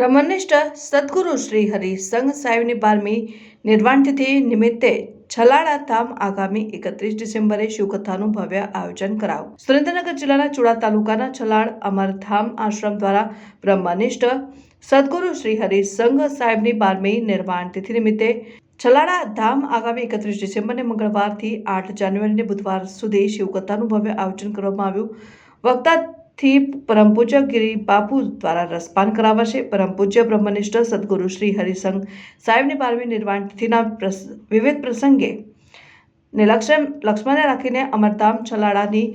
બ્રહ્મનિષ્ઠ સદગુરુ શ્રી હરિ સંઘ સાહેબની બારમી નિર્વાણ તિથિ નિમિત્તે છલાળા ધામ આગામી એકત્રીસ ડિસેમ્બરે શિવકથાનું ભવ્ય આયોજન કરાવ. સુરેન્દ્રનગર જિલ્લાના ચુડા તાલુકાના છલાળ અમરધામ આશ્રમ દ્વારા બ્રહ્મનિષ્ઠ સદગુરુ શ્રી હરિ સંઘ સાહેબની બારમી નિર્વાણ તિથિ નિમિત્તે છલાડા ધામ આગામી એકત્રીસ ડિસેમ્બરને મંગળવારથી આઠ જાન્યુઆરીને બુધવાર સુધી શિવકથાનું ભવ્ય આયોજન કરવામાં આવ્યું. વક્તાથી પરમ પૂજ્ય ગિરી બાપુ દ્વારા રસપાન કરાવાશે. પરમ પૂજ્ય બ્રહ્મનિષ્ઠ સદગુરુ શ્રી હરિસંઘ સાહેબની બારમી નિર્વાણ તિથિના વિવિધ પ્રસંગે ને લક્ષ્મ લક્ષ્મણને રાખીને અમરધામ છલાડાની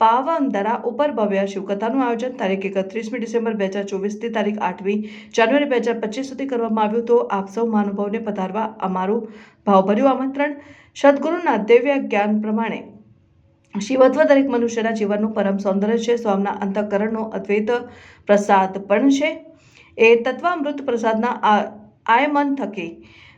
પાવન દરા ઉપર ભવ્ય શિવકથાનું આયોજન તારીખ એકત્રીસમી ડિસેમ્બર બે હજાર ચોવીસથી તારીખ આઠમી જાન્યુઆરી બે હજાર પચીસ સુધી કરવામાં આવ્યું તો આપ સૌ મહાનુભાવને પધારવા અમારું ભાવભર્યું આમંત્રણ. સદગુરુના દિવ્ય જ્ઞાન પ્રમાણે શિવત્વ દરેક મનુષ્યના જીવનનું પરમ સૌંદર્ય છે. સ્વામના અંતઃકરણનો અદ્વૈત પ્રસાદ પણ છે. એ તત્વામૃત પ્રસાદના આયમન થકી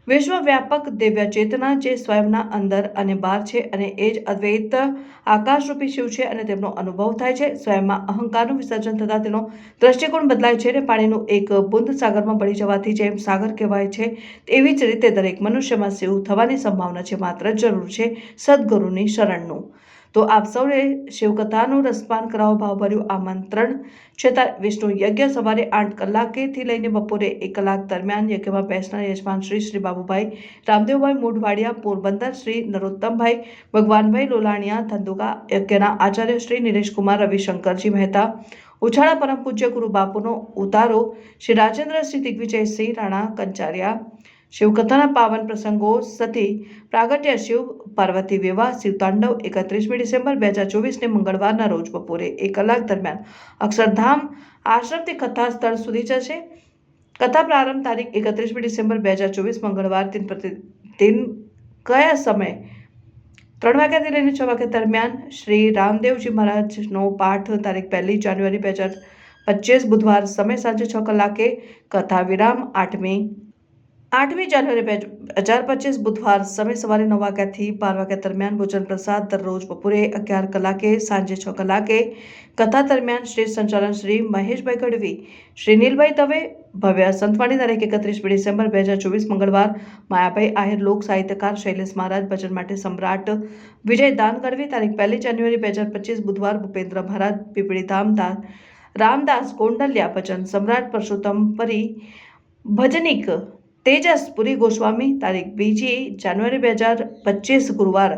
વિશ્વવ્યાપક દિવ્ય ચેતના જે સ્વયંના અંદર અને બહાર છે અને એ જ અદ્વૈત આકાશરૂપી શિવ છે અને તેમનો અનુભવ થાય છે. સ્વયંમાં અહંકારનું વિસર્જન થતાં તેનો દ્રષ્ટિકોણ બદલાય છે અને પાણીનું એક બુંદ સાગરમાં પડી જવાથી જેમ સાગર કહેવાય છે એવી જ રીતે દરેક મનુષ્યમાં શિવ થવાની સંભાવના છે. માત્ર જરૂર છે સદગુરુની શરણનું. તો આપ સૌએ શિવકથાનું રસપાન કરાવો ભાવભર્યું આમંત્રણ. છે વિષ્ણુ યજ્ઞ સવારે આઠ કલાકેથી લઈને બપોરે એક કલાક દરમિયાન યજ્ઞમાં બેસનાર યજમાન શ્રી શ્રી બાબુભાઈ, રામદેવભાઈ મોઢવાડિયા, પોરબંદર શ્રી નરોત્તમભાઈ, ભગવાનભાઈ લોલાણિયા, ધંધુકા યજ્ઞના આચાર્ય શ્રી નિલેશકુમાર, રવિશંકરજી મહેતા, ઉછાળા પરમ પૂજ્ય ગુરુ બાપુનો ઉતારો, શ્રી રાજેન્દ્રસિંહ દિગ્વિજયસિંહ રાણા, કંચારિયા શિવકથાના પાવન પ્રસંગો સતી પ્રાગટ્ય શિવ પાર્વતી વિવાહ શિવતાંડવ એકત્રીસમી ડિસેમ્બર બે હજાર ચોવીસને મંગળવારના રોજ બપોરે એક કલાક દરમિયાન અક્ષરધામ આશ્રમથી કથા સ્થળ સુધી જશે. કથા પ્રારંભ તારીખ એકત્રીસમી ડિસેમ્બર બે હજાર ચોવીસ મંગળવાર દિન પ્રતિ દિન કયા સમય? ત્રણ વાગ્યાથી લઈને છ વાગ્યા દરમિયાન શ્રી રામદેવજી મહારાજનો પાઠ તારીખ પહેલી જાન્યુઆરી બે હજાર પચીસ બુધવાર સમય સાંજે છ કલાકે કથા વિરામ આઠમી આઠમી જાન્યુઆરી બે હજાર પચીસ બુધવાર સમય સવારે નવ વાગ્યાથી બાર વાગ્યા દરમિયાન ભોજન પ્રસાદ દરરોજ બપોરે અગિયાર કલાકે સાંજે છ કલાકે કથા દરમિયાન શ્રી સંચાલન શ્રી મહેશભાઈ ગઢવી શ્રી નીલભાઈ દવે ભવ્ય સંતવાણી તારીખ એકત્રીસમી ડિસેમ્બર બે હજાર ચોવીસ મંગળવાર માયાભાઈ આહિર લોક સાહિત્યકાર શૈલેષ મહારાજ ભજન માટે સમ્રાટ વિજય દાન ગઢવી તારીખ પહેલી જાન્યુઆરી બે હજાર પચીસ બુધવાર ભૂપેન્દ્ર મહારાજ પીપળી ધામ દા રામદાસ ગોંડલિયા ભજન સમ્રાટ પરસોત્તમ પરી ભજનિક તેજસપુરી ગોસ્વામી તારીખ બીજી જાન્યુઆરી બે હજાર પચીસ ગુરુવાર.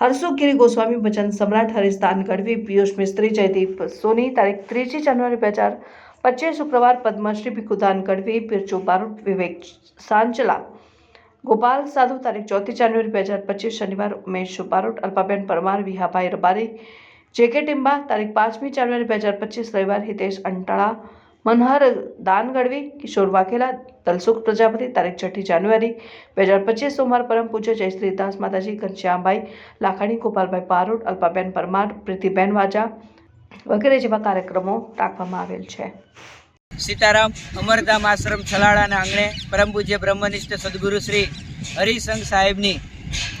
હર્ષુગીરી ગોસ્વામી ભજન સમ્રાટ હરિસ્થાન ગઢવી, પિયુષ મિસ્ત્રી, જયદીપ સોની તારીખ ત્રીજી જાન્યુઆરી બે હજાર પચીસ શુક્રવાર પદ્મશ્રી ભિખુદાન ગઢવી, પિરચુ બારૂટ વિવેક સાંચલા. ગોપાલ સાધુ તારીખ ચોથી જાન્યુઆરી બે હજાર પચીસ શનિવાર ઉમેશ બારૂટ અલ્પાબેન પરમાર, વિહાભાઈ રબારી, જેકે ટિમ્બા તારીખ પાંચમી જાન્યુઆરી બે હજાર પચીસ રવિવાર હિતેશ અંટાળા મનહર દાનગઢવી કિશોર વાઘેલા, તલસુખ પ્રજાપતિ, તારીખ છઠ્ઠી જાન્યુઆરી બે હજાર પચીસ સોમવાર પરમ પૂજ્ય જય શ્રી દાસ માતાજી, ઘનશ્યામભાઈ લાખાણી, ગોપાલભાઈ પારોટ અલ્પાબેન પરમાર, પ્રીતિબેન વાજા વગેરે જેવા કાર્યક્રમો રાખવામાં આવેલ છે. સીતારામ અમરધામ આશ્રમ છલાડાના આંગણે પરમ પૂજ્ય બ્રહ્મનિષ્ઠ સદગુરુ શ્રી હરિસંઘ સાહેબની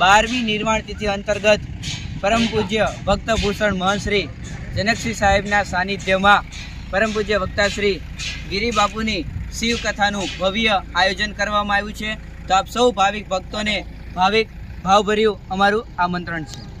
બારમી નિર્માણ તિથિ અંતર્ગત પરમ પૂજ્ય ભક્તભૂષણ મહંશ્રી જનકશ્રી સાહેબના સાનિધ્યમાં પરમ પૂજ્ય વક્તા શ્રી ગિરી બાપુની શિવ ભવ્ય આયોજન કરવામાં આવ્યું છે. તો આપ સૌ ભાવિક ભક્તોને ભાવિક ભાવભર્યું અમારું આમંત્રણ છે.